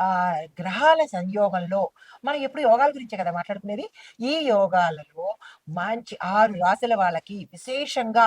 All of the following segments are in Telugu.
ఆ గ్రహాల సంయోగంలో మనం ఎప్పుడు యోగాల గురించే కదా మాట్లాడుకునేది? ఈ యోగాలలో మంచి ఆరు రాశుల వాళ్ళకి విశేషంగా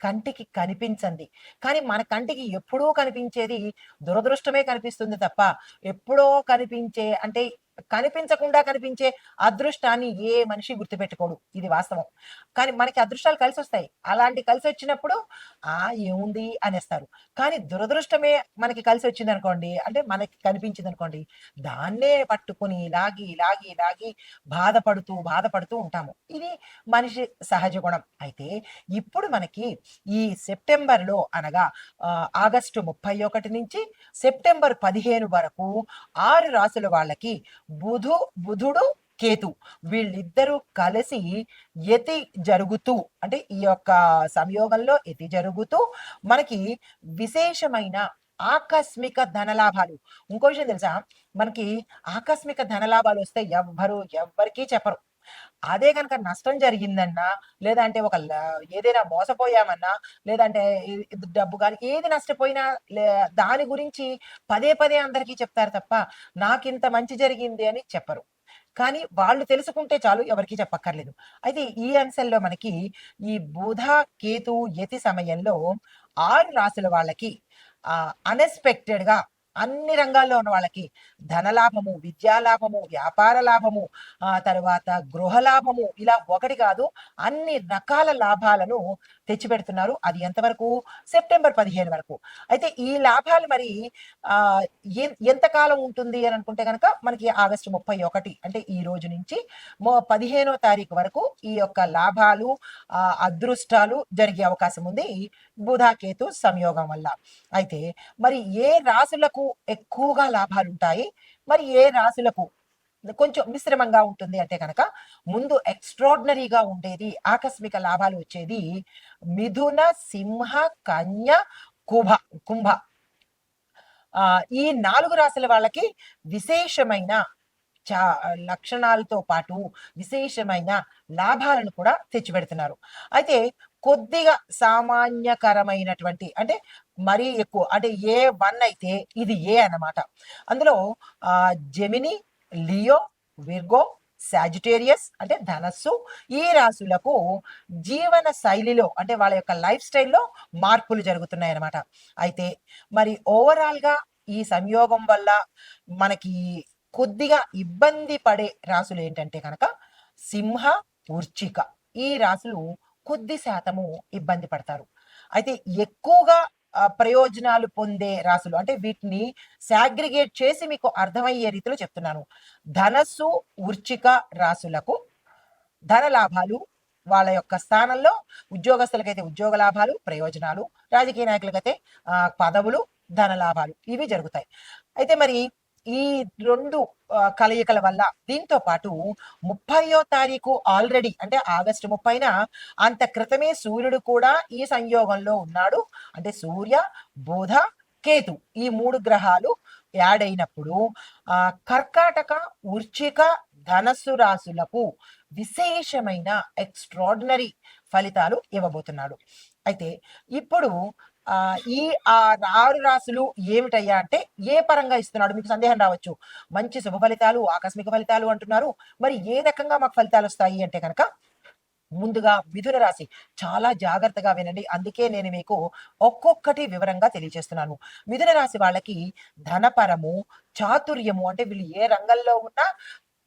కంటికి కనిపించంది. కానీ మన కంటికి ఎప్పుడూ కనిపించేది దురదృష్టమే కనిపిస్తుంది తప్ప ఎప్పుడో కనిపించే అంటే కనిపించకుండా కనిపించే అదృష్టాన్ని ఏ మనిషి గుర్తుపెట్టుకోడు. ఇది వాస్తవం. కానీ మనకి అదృష్టాలు కలిసి వస్తాయి అలాంటి కలిసి వచ్చినప్పుడు ఆ ఏముంది? అనేస్తారు. కానీ దురదృష్టమే మనకి కలిసి వచ్చింది అనుకోండి అంటే మనకి కనిపించింది అనుకోండి దాన్నే పట్టుకుని లాగి లాగి లాగి బాధపడుతూ బాధపడుతూ ఉంటాము. ఇది మనిషి సహజ గుణం. అయితే ఇప్పుడు మనకి ఈ సెప్టెంబర్లో అనగా ఆగస్టు ముప్పై ఒకటి నుంచి సెప్టెంబర్ పదిహేను వరకు ఆరు రాసుల వాళ్ళకి బుధు బుధుడు కేతు. వీళ్ళిద్దరూ కలిసి యతి జరుగుతూ అంటే ఈ యొక్క సంయోగంలో యతి జరుగుతూ మనకి విశేషమైన ఆకస్మిక ధనలాభాలు. ఇంకో విషయం తెలుసా? మనకి ఆకస్మిక ధనలాభాలు వస్తే ఎవ్వరు ఎవ్వరికీ చెప్పరు. అదే కనుక నష్టం జరిగిందన్నా లేదంటే ఒక ఏదైనా మోసపోయామన్నా లేదంటే డబ్బు కానీ ఏది నష్టపోయినా దాని గురించి పదే పదే అందరికీ చెప్తారు తప్ప నాకింత మంచి జరిగింది అని చెప్పరు. కానీ వాళ్ళు తెలుసుకుంటే చాలు ఎవరికి చెప్పక్కర్లేదు. అయితే ఈ అంశంలో మనకి ఈ బుధ కేతు యతి సమయంలో ఆరు రాసుల వాళ్ళకి అన్ఎక్స్పెక్టెడ్గా అన్ని రంగాల్లో ఉన్న వాళ్ళకి ధనలాభము విద్యా లాభము వ్యాపార లాభము ఆ తర్వాత గృహ లాభము ఇలా ఒకటి కాదు అన్ని రకాల లాభాలను తెచ్చిపెడుతున్నారు. అది ఎంతవరకు? సెప్టెంబర్ పదిహేను వరకు. అయితే ఈ లాభాలు మరి ఆ ఎంతకాలం ఉంటుంది అని అనుకుంటే కనుక మనకి ఆగస్టు ముప్పై ఒకటి అంటే ఈ రోజు నుంచి పదిహేనో తారీఖు వరకు ఈ యొక్క లాభాలు ఆ అదృష్టాలు జరిగే అవకాశం ఉంది. బుధాకేతు సంయోగం వల్ల. అయితే మరి ఏ రాశులకు ఎక్కువగా లాభాలు ఉంటాయి. మరి ఏ రాశులకు కొంచెం మిశ్రమంగా ఉంటుంది అంటే కనుక ముందు ఎక్స్ట్రాడినరీగా ఉండేది ఆకస్మిక లాభాలు వచ్చేది మిథున సింహ కన్య కుభ కుంభ. ఆ ఈ నాలుగు రాశుల వాళ్ళకి విశేషమైన చా లక్షణాలతో పాటు విశేషమైన లాభాలను కూడా తెచ్చిపెడుతున్నారు. అయితే కొద్దిగా సామాన్యకరమైనటువంటి అంటే మరీ ఎక్కువ. అంటే ఏ వన్ అయితే ఇది ఏ అన్నమాట. అందులో జెమిని లియో విర్గో సాజిటేరియస్ అంటే ధనస్సు ఈ రాశులకు జీవన శైలిలో అంటే వాళ్ళ యొక్క లైఫ్ స్టైల్లో మార్పులు జరుగుతున్నాయి అన్నమాట. అయితే మరి ఓవరాల్గా ఈ సంయోగం వల్ల మనకి కొద్దిగా ఇబ్బంది పడే రాసులు ఏంటంటే కనుక సింహ ఉర్చిక ఈ రాసులు కొద్ది శాతము ఇబ్బంది పడతారు. అయితే ఎక్కువగా ప్రయోజనాలు పొందే రాశులు. అంటే వీటిని సాగ్రిగేట్ చేసి మీకు అర్థమయ్యే రీతిలో చెప్తున్నాను. ధనస్సు వృచ్చిక రాశులకు ధన లాభాలు వాళ్ళ యొక్క స్థానంలో ఉద్యోగస్తులకైతే ఉద్యోగ లాభాలు ప్రయోజనాలు రాజకీయ నాయకులకైతే పదవులు ధన లాభాలు ఇవి జరుగుతాయి. అయితే మరి ఈ రెండు కలయికల వల్ల దీంతో పాటు ముప్పయో తారీఖు ఆల్రెడీ అంటే ఆగస్టు ముప్పైన అంత క్రితమే సూర్యుడు కూడా ఈ సంయోగంలో ఉన్నాడు. అంటే సూర్య బోధ కేతు ఈ మూడు గ్రహాలు యాడ్ అయినప్పుడు ఆ కర్కాటక ఉర్చిక ధనస్సు రాశులకు విశేషమైన ఎక్స్ట్రాడినరీ ఫలితాలు ఇవ్వబోతున్నాడు. అయితే ఇప్పుడు ఈ ఆ ఆరు రాసులు ఏమిటయ్యా అంటే ఏ పరంగా ఇస్తున్నాడు? మీకు సందేహం రావచ్చు. మంచి శుభ ఫలితాలు ఆకస్మిక ఫలితాలు అంటున్నారు. మరి ఏ రకంగా మాకు ఫలితాలు వస్తాయి అంటే కనుక ముందుగా మిథున రాశి. చాలా జాగ్రత్తగా వినండి. అందుకే నేను మీకు ఒక్కొక్కటి వివరంగా తెలియజేస్తున్నాను. మిథున రాశి వాళ్ళకి ధనపరము చాతుర్యము అంటే వీళ్ళు ఏ రంగంలో ఉన్నా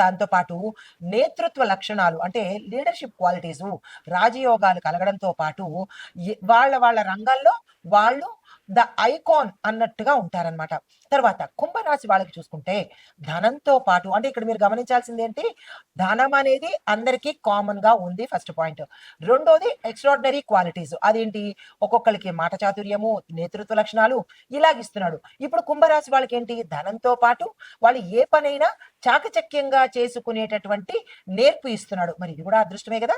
దాంతో పాటు నేతృత్వ లక్షణాలు అంటే లీడర్షిప్ క్వాలిటీస్ రాజయోగాలు కలగడంతో పాటు వాళ్ళ వాళ్ళ రంగాల్లో వాళ్ళు ద ఐకాన్ అన్నట్టుగా ఉంటారన్నమాట. తర్వాత కుంభరాశి వాళ్ళకి చూసుకుంటే ధనంతో పాటు అంటే ఇక్కడ మీరు గమనించాల్సింది ఏంటి? ధనం అనేది అందరికీ కామన్గా ఉంది ఫస్ట్ పాయింట్ రెండోది ఎక్స్ట్రాడినరీ క్వాలిటీస్ అదేంటి? ఒక్కొక్కరికి మాట చాతుర్యము నేతృత్వ లక్షణాలు ఇలాగిస్తున్నాడు. ఇప్పుడు కుంభరాశి వాళ్ళకి ఏంటి? ధనంతో పాటు వాళ్ళు ఏ పనైనా చాకచక్యంగా చేసుకునేటటువంటి నేర్పు ఇస్తున్నాడు. మరి ఇది కూడా అదృష్టమే కదా?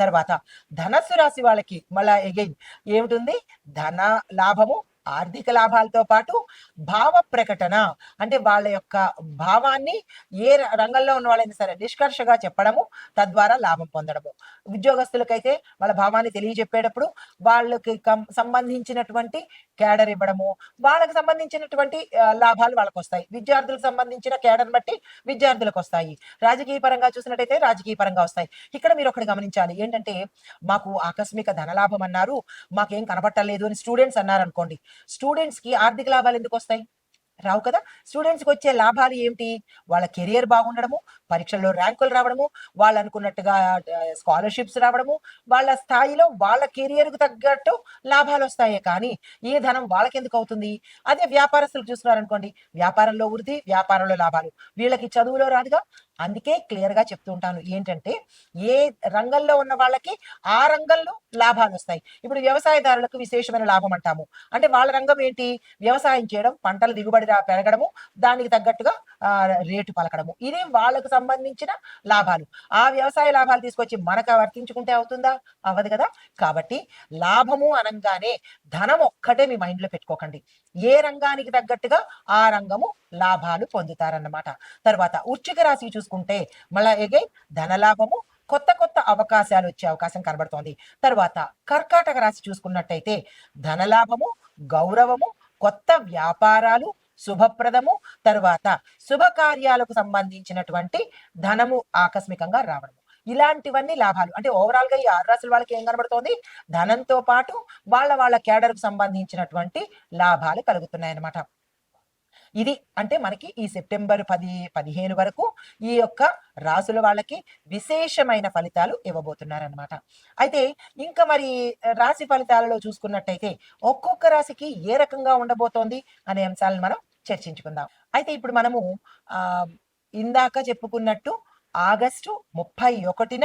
తర్వాత ధనస్సు రాశి వాళ్ళకి మళ్ళా ఎగైన్ ఏమిటుంది? ధన లాభము ఆర్థిక లాభాలతో పాటు భావ ప్రకటన. అంటే వాళ్ళ యొక్క భావాన్ని ఏ రంగంలో ఉన్న వాళ్ళైనా సరే నిష్కర్షగా చెప్పడము తద్వారా లాభం పొందడము. ఉద్యోగస్తులకైతే వాళ్ళ భావాన్ని తెలియజెప్పేటప్పుడు వాళ్ళకి కం- సంబంధించినటువంటి కేడర్ ఇవ్వడము వాళ్ళకి సంబంధించినటువంటి లాభాలు వాళ్ళకి వస్తాయి విద్యార్థులకు సంబంధించిన కేడర్ బట్టి విద్యార్థులకు వస్తాయి రాజకీయ పరంగా చూసినట్టయితే రాజకీయ పరంగా వస్తాయి. ఇక్కడ మీరు ఒకటి గమనించాలి. ఏంటంటే మాకు ఆకస్మిక ధనలాభం అన్నారు. మాకేం కనబట్టలేదు అని స్టూడెంట్స్ అన్నారు స్టూడెంట్స్కి ఆర్థిక లాభాలు ఎందుకు వస్తాయి? రావు కదా. స్టూడెంట్స్కి వచ్చే లాభాలు ఏమిటి? వాళ్ళ కెరియర్ బాగుండడము పరీక్షల్లో ర్యాంకులు రావడము వాళ్ళు అనుకున్నట్టుగా స్కాలర్షిప్స్ రావడము వాళ్ళ స్థాయిలో వాళ్ళ కెరియర్కు తగ్గట్టు లాభాలు వస్తాయే కానీ ఈ ధనం వాళ్ళకి ఎందుకు అవుతుంది? అదే వ్యాపారస్తులు చూస్తున్నారనుకోండి. వ్యాపారంలో వృద్ధి వ్యాపారంలో లాభాలు. వీళ్ళకి చదువులో రాదుగా? అందుకే క్లియర్గా చెప్తూ ఉంటాను. ఏంటంటే ఏ రంగంలో ఉన్న వాళ్ళకి ఆ రంగంలో లాభాలు వస్తాయి. ఇప్పుడు వ్యవసాయదారులకు విశేషమైన లాభం అంటాము. అంటే వాళ్ళ రంగం ఏంటి? వ్యవసాయం చేయడం పంటల దిగుబడి పెరగడము దానికి తగ్గట్టుగా ఆ, రేటు పలకడము. ఇదే వాళ్ళకు సంబంధించిన లాభాలు. ఆ వ్యవసాయ లాభాలు తీసుకొచ్చి మనకు వర్తించుకుంటే అవుతుందా? అవ్వదు కదా? కాబట్టి లాభము అనగానే ధనం ఒక్కటే మీ మైండ్లో పెట్టుకోకండి. ఏ రంగానికి తగ్గట్టుగా ఆ రంగము లాభాలు పొందుతారన్నమాట. తర్వాత ఉచ్చిక రాశి చూసుకుంటే మళ్ళా ఎగైన్ ధనలాభము కొత్త కొత్త అవకాశాలు వచ్చే అవకాశం కనబడుతోంది. తర్వాత కర్కాటక రాశి చూసుకున్నట్టయితే ధనలాభము గౌరవము కొత్త వ్యాపారాలు శుభప్రదము తర్వాత శుభకార్యాలకు సంబంధించినటువంటి ధనము ఆకస్మికంగా రావడము. ఇలాంటివన్నీ లాభాలు. అంటే ఓవరాల్గా ఈ ఆరు రాశుల వాళ్ళకి ఏం కనబడుతోంది? ధనంతో పాటు వాళ్ళ వాళ్ళ కేడర్కు సంబంధించినటువంటి లాభాలు కలుగుతున్నాయి అన్నమాట ఇది అంటే మనకి ఈ సెప్టెంబర్ పది పదిహేను వరకు ఈ యొక్క రాసుల వాళ్ళకి విశేషమైన ఫలితాలు ఇవ్వబోతున్నారనమాట అయితే ఇంకా మరి రాశి ఫలితాలలో చూసుకున్నట్టయితే ఒక్కొక్క రాశికి ఏ రకంగా ఉండబోతోంది అనే అంశాలను మనం చర్చించుకుందాం. అయితే ఇప్పుడు మనము ఇందాక చెప్పుకున్నట్టు ఆగస్టు ముప్పై ఒకటిన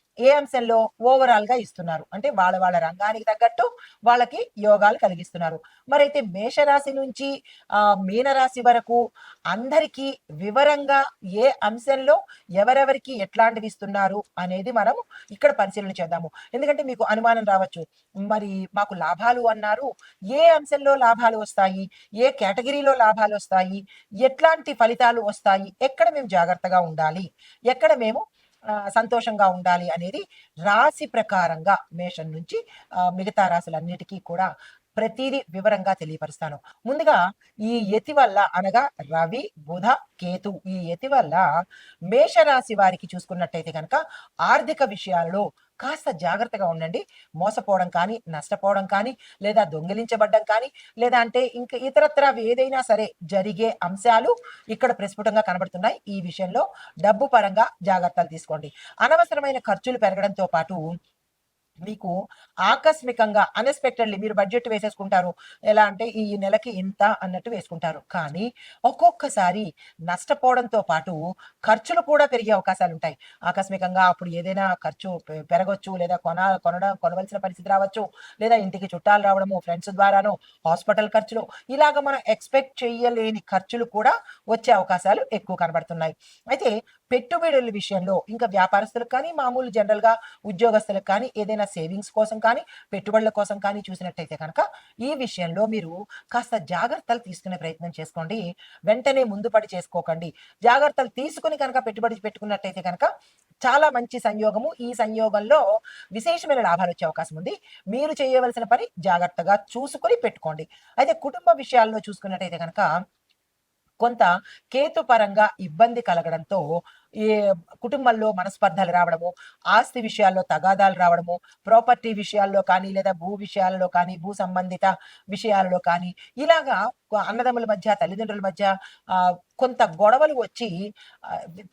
ఏ అంశంలో ఓవరాల్గా ఇస్తున్నారు. అంటే వాళ్ళ వాళ్ళ రంగానికి తగ్గట్టు వాళ్ళకి యోగాలు కలిగిస్తున్నారు. మరైతే మేషరాశి నుంచి ఆ మీనరాశి వరకు అందరికీ వివరంగా ఏ అంశంలో ఎవరెవరికి ఎట్లాంటివి ఇస్తున్నారు అనేది మనం ఇక్కడ పరిశీలన చేద్దాము. ఎందుకంటే మీకు అనుమానం రావచ్చు. మరి మాకు లాభాలు అన్నారు. ఏ అంశంలో లాభాలు వస్తాయి. ఏ కేటగిరీలో లాభాలు వస్తాయి? ఎట్లాంటి ఫలితాలు వస్తాయి? ఎక్కడ మేము జాగ్రత్తగా ఉండాలి? ఎక్కడ మేము సంతోషంగా ఉండాలి అనేది రాశి ప్రకారంగా మేషం నుంచి మిగతా రాశులన్నిటికీ కూడా ప్రతిదీ వివరంగా తెలియపరుస్తాను. ముందుగా ఈ యతి వల్ల అనగా రవి బుధ కేతు ఈ యతి వల్ల మేషరాశి వారికి చూసుకున్నట్టయితే కనుక ఆర్థిక విషయాలలో కాస్త జాగ్రత్తగా ఉండండి. మోసపోవడం కానీ నష్టపోవడం కానీ లేదా దొంగిలించబడ్డం కానీ లేదా అంటే ఇంకా ఇతరత్ర ఏదైనా సరే జరిగే అంశాలు ఇక్కడ ప్రస్ఫుటంగా కనబడుతున్నాయి. ఈ విషయంలో డబ్బు పరంగా జాగ్రత్తలు తీసుకోండి. అనవసరమైన ఖర్చులు పెరగడంతో పాటు మీకు ఆకస్మికంగా అన్ఎక్స్పెక్టెడ్లీ మీరు బడ్జెట్ వేసేసుకుంటారు. ఎలా అంటే ఈ నెలకి ఇంత అన్నట్టు వేసుకుంటారు. కానీ ఒక్కొక్కసారి నష్టపోవడంతో పాటు ఖర్చులు కూడా పెరిగే అవకాశాలు ఉంటాయి. ఆకస్మికంగా అప్పుడు ఏదైనా ఖర్చు పెరగొచ్చు లేదా కొన కొనడం కొనవలసిన పరిస్థితి రావచ్చు. లేదా ఇంటికి చుట్టాలు రావడము ఫ్రెండ్స్ ద్వారానో హాస్పిటల్ ఖర్చులు ఇలాగ మనం ఎక్స్పెక్ట్ చేయలేని ఖర్చులు కూడా వచ్చే అవకాశాలు ఎక్కువ కనబడుతున్నాయి. అయితే పెట్టుబడుల విషయంలో ఇంకా వ్యాపారస్తులకు కానీ మామూలు జనరల్గా ఉద్యోగస్తులకు కానీ ఏదైనా సేవింగ్స్ కోసం కానీ పెట్టుబడుల కోసం కానీ చూసినట్టయితే కనుక ఈ విషయంలో మీరు కాస్త జాగ్రత్తలు తీసుకునే ప్రయత్నం చేసుకోండి. వెంటనే ముందుపడి చేసుకోకండి. జాగ్రత్తలు తీసుకుని కనుక పెట్టుబడి పెట్టుకున్నట్టయితే కనుక చాలా మంచి సంయోగము. ఈ సంయోగంలో విశేషమైన లాభాలు వచ్చే అవకాశం ఉంది. మీరు చేయవలసిన పని జాగ్రత్తగా చూసుకొని పెట్టుకోండి. అయితే కుటుంబ విషయాల్లో చూసుకున్నట్టయితే కనుక కొంత కేతు పరంగా ఇబ్బంది కలగడంతో ఈ కుటుంబంలో మనస్పర్ధలు రావడము ఆస్తి విషయాల్లో తగాదాలు రావడము ప్రాపర్టీ విషయాల్లో కానీ లేదా భూ విషయాలలో కానీ భూ సంబంధిత విషయాలలో కానీ ఇలాగా అన్నదమ్ముల మధ్య తల్లిదండ్రుల మధ్య కొంత గొడవలు వచ్చి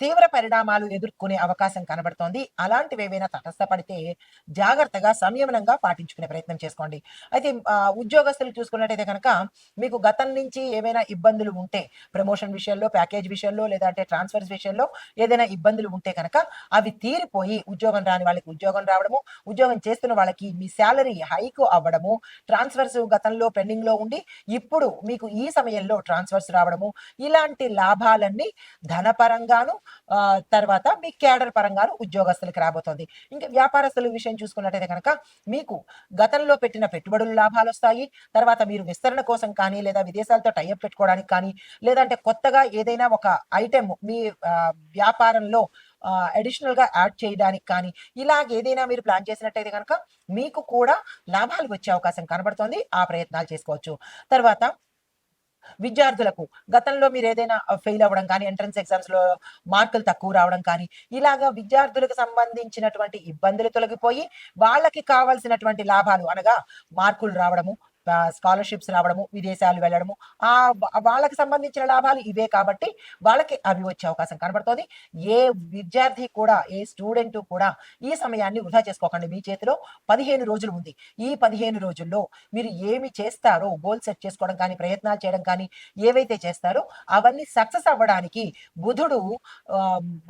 తీవ్ర పరిణామాలు ఎదుర్కొనే అవకాశం కనబడుతోంది. అలాంటివి ఏవైనా తటస్థపడితే జాగ్రత్తగా సంయమనంగా పాటించుకునే ప్రయత్నం చేసుకోండి. అయితే ఉద్యోగస్తులు చూసుకున్నట్టయితే కనుక మీకు గతం నుంచి ఏమైనా ఇబ్బందులు ఉంటే ప్రమోషన్ విషయంలో ప్యాకేజ్ విషయంలో లేదంటే ట్రాన్స్ఫర్స్ విషయంలో ఏదైనా ఇబ్బందులు ఉంటే కనుక అవి తీరిపోయి ఉద్యోగం రాని వాళ్ళకి ఉద్యోగం రావడము ఉద్యోగం చేస్తున్న వాళ్ళకి మీ శాలరీ హైక్ అవ్వడము ట్రాన్స్ఫర్స్ గతంలో పెండింగ్లో ఉండి ఇప్పుడు మీకు ఈ సమయంలో ట్రాన్స్ఫర్స్ రావడము ఇలాంటి లాభాలన్నీ ధనపరంగాను తర్వాత మీ కేడర్ పరంగాను ఉద్యోగస్తులకు రాబోతోంది. ఇంకా వ్యాపారస్తుల విషయం చూసుకున్నట్టయితే కనుక మీకు గతంలో పెట్టిన పెట్టుబడులు లాభాలు వస్తాయి. తర్వాత మీరు విస్తరణ కోసం కానీ లేదా విదేశాలతో టైఅప్ పెట్టుకోవడానికి కానీ లేదంటే కొత్తగా ఏదైనా ఒక ఐటెం మీ ఆ, వ్యాపారంలో అడిషనల్గా యాడ్ చేయడానికి కానీ ఇలాగ ఏదైనా మీరు ప్లాన్ చేసినట్టయితే కనుక మీకు కూడా లాభాలు వచ్చే అవకాశం కనబడుతోంది. ఆ ప్రయత్నాలు చేసుకోవచ్చు. తర్వాత విద్యార్థులకు గతంలో మీరు ఏదైనా ఫెయిల్ అవ్వడం కానీ ఎంట్రన్స్ ఎగ్జామ్స్లో మార్కులు తక్కువ రావడం కానీ ఇలాగా విద్యార్థులకు సంబంధించినటువంటి ఇబ్బందులు తొలగిపోయి వాళ్ళకి కావాల్సినటువంటి లాభాలు అనగా మార్కులు రావడము స్కాలర్షిప్స్ రావడము విదేశాలు వెళ్ళడము ఆ వాళ్ళకి సంబంధించిన లాభాలు ఇవే కాబట్టి వాళ్ళకి అవి వచ్చే అవకాశం కనబడుతోంది. ఏ విద్యార్థి కూడా ఏ స్టూడెంట్ కూడా ఈ సమయాన్ని వృధా చేసుకోకండి. మీ చేతిలో పదిహేను రోజులు ఉంది. ఈ పదిహేను రోజుల్లో మీరు ఏమి చేస్తారో గోల్ సెట్ చేసుకోవడం కానీ ప్రయత్నాలు చేయడం కానీ ఏవైతే చేస్తారో అవన్నీ సక్సెస్ అవ్వడానికి బుధుడు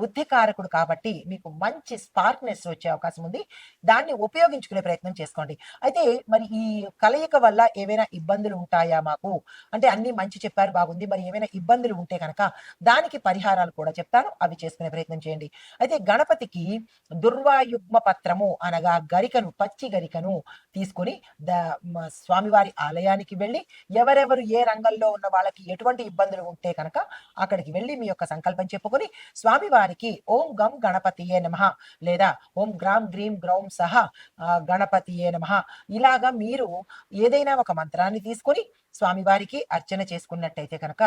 బుద్ధికారకుడు కాబట్టి మీకు మంచి స్పార్క్నెస్ వచ్చే అవకాశం ఉంది. దాన్ని ఉపయోగించుకునే ప్రయత్నం చేసుకోండి. అయితే మరి ఈ కలయిక వల్ల ఏవైనా ఇబ్బందులు ఉంటాయా మాకు? అంటే అన్ని మంచి చెప్పారు బాగుంది. మరి ఏమైనా ఇబ్బందులు ఉంటే కనుక దానికి పరిహారాలు కూడా చెప్తాను. అవి చేసుకునే ప్రయత్నం చేయండి. అయితే గణపతికి దుర్వాయుగ్మ పత్రము అనగా గరికను పచ్చి గరికను తీసుకొని ద స్వామివారి ఆలయానికి వెళ్ళి ఎవరెవరు ఏ రంగంలో ఉన్న వాళ్ళకి ఎటువంటి ఇబ్బందులు ఉంటే కనుక అక్కడికి వెళ్ళి మీ యొక్క సంకల్పం చెప్పుకొని స్వామివారికి ఓం గం గణపతియే నమ లేదా ఓం గ్రామ్ గ్రీం గ్రౌం సహా గణపతియే నమ. ఇలాగా మీరు ఏదైనా ఒక మంత్రాన్ని తీసుకొని స్వామివారికి అర్చన చేసుకున్నట్టయితే కనుక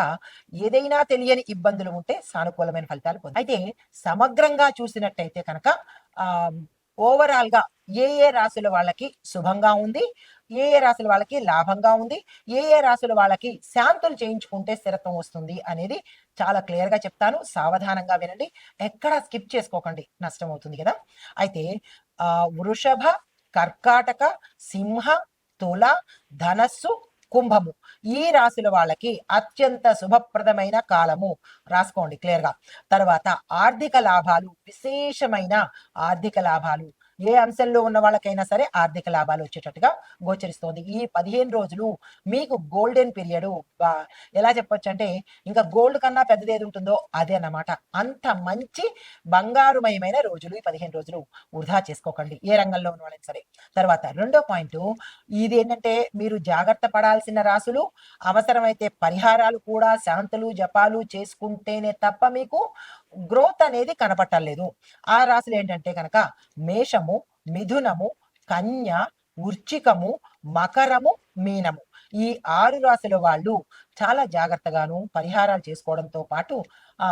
ఏదైనా తెలియని ఇబ్బందులు ఉంటే సానుకూలమైన ఫలితాలు పొంది అయితే సమగ్రంగా చూసినట్టయితే కనుక ఆ ఓవరాల్గా ఏ ఏ రాశుల వాళ్ళకి శుభంగా ఉంది ఏ ఏ రాశుల వాళ్ళకి లాభంగా ఉంది ఏ ఏ రాశుల వాళ్ళకి శాంతులు చేయించుకుంటే స్థిరత్వం వస్తుంది అనేది చాలా క్లియర్గా చెప్తాను. సావధానంగా వినండి. ఎక్కడా స్కిప్ చేసుకోకండి. నష్టం అవుతుంది కదా. అయితే ఆ వృషభ కర్కాటక సింహ తుల ధనస్సు కుంభము. ఈ రాశుల వాళ్ళకి అత్యంత శుభప్రదమైన కాలము. రాసుకోండి క్లియర్గా. తర్వాత ఆర్థిక లాభాలు విశేషమైన ఆర్థిక లాభాలు. ఏ అంశంలో ఉన్న వాళ్ళకైనా సరే ఆర్థిక లాభాలు వచ్చేటట్టుగా గోచరిస్తోంది. ఈ పదిహేను రోజులు మీకు గోల్డెన్ పీరియడ్ ఎలా చెప్పొచ్చు అంటే ఇంకా గోల్డ్ కన్నా పెద్దది ఏది ఉంటుందో అదే అన్నమాట. అంత మంచి బంగారుమయమైన రోజులు ఈ పదిహేను రోజులు వృధా చేసుకోకండి ఏ రంగంలో ఉన్న వాళ్ళైనా సరే. తర్వాత రెండో పాయింట్ ఇది ఏంటంటే మీరు జాగ్రత్త పడాల్సిన రాసులు అవసరమైతే పరిహారాలు కూడా శాంతులు జపాలు చేసుకుంటేనే తప్ప మీకు గ్రోత్ అనేది కనపట్టలేదు. ఆ రాశులు ఏంటంటే కనుక మేషము మిథునము కన్య ఉర్చికము మకరము మీనము. ఈ ఆరు రాశుల వాళ్ళు చాలా జాగ్రత్తగాను పరిహారాలు చేసుకోవడంతో పాటు ఆ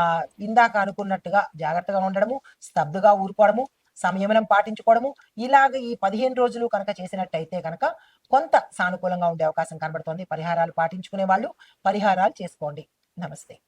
ఇందాక అనుకున్నట్టుగా జాగ్రత్తగా ఉండడము స్తబ్దుగా ఊరుకోవడము సంయమనం పాటించుకోవడము ఇలాగ ఈ పదిహేను రోజులు కనుక చేసినట్టయితే కనుక కొంత సానుకూలంగా ఉండే అవకాశం కనబడుతోంది. పరిహారాలు పాటించుకునే వాళ్ళు పరిహారాలు చేసుకోండి. నమస్తే.